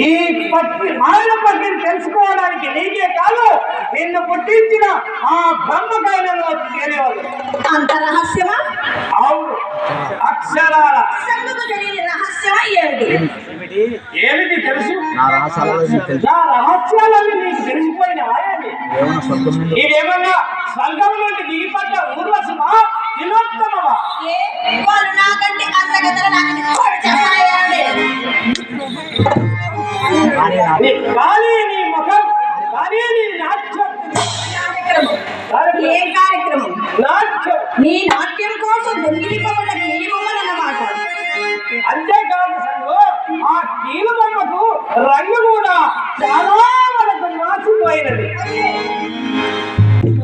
ఈ పట్టి మాయన పట్టిని తెలుసుకోవడానికి నీకే కాదు నిన్ను పుట్టించిన ఆ బ్రహ్మకాయ వచ్చి అంత రహస్యమా? అవును. అక్షరాల. రహస్యమా ఏమిటి? ఏమిటి తెలుసు? నా రహస్యాలన్నీ నీకు తెలిసిపోయినవా? ఆయని ఏమన్నా స్వర్గం నుండి దిగిపడ్డ ఊర్వశమా? తిలోత్తమవా ఏ? వాళ్ళు నాకంటే అందగతలు నాకంటే కానీ నా ముఖం కానీ నీ నాట్యం. ఏం కార్యక్రమం? నాట్యం. నీ నాట్యం కోసం దొంగిలిపోబడ్డ నీ బొమ్మలన్నమాట అంతేకాదు సంగు ఆ కీలు బొమ్మకు రంగు కూడా చాలా వరకు మార్చిపోయినది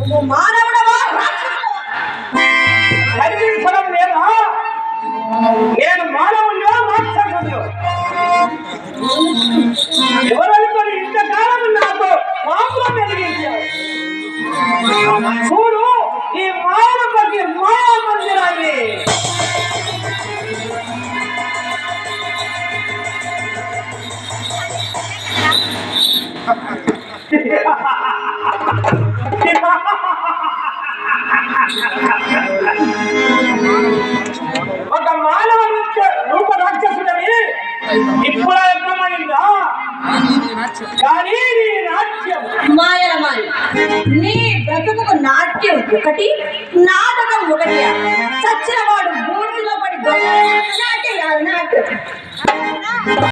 నువ్వు మానవుడవా? కనిపించడం లేదా నేను మానవుల్లో మాట్లాడుతున్నాను ఎవరనుకొని ఇంతకాలం నాతో మామూలు వెలిగించావు చూడు ఈ మాయల పట్టి మాయా మందిరాన్ని ఒక మానవ రూప రాక్షసుడని ఇప్పుడు అర్థమైందా కానీ నీ నాట్యం. మాయల మాయ నీ బ్రతుకు నాట్యం ఒకటి నాటకం ఒకటి. చచ్చిన వాడు బూడిలో పడి నాట్యం కాదు నాట్యం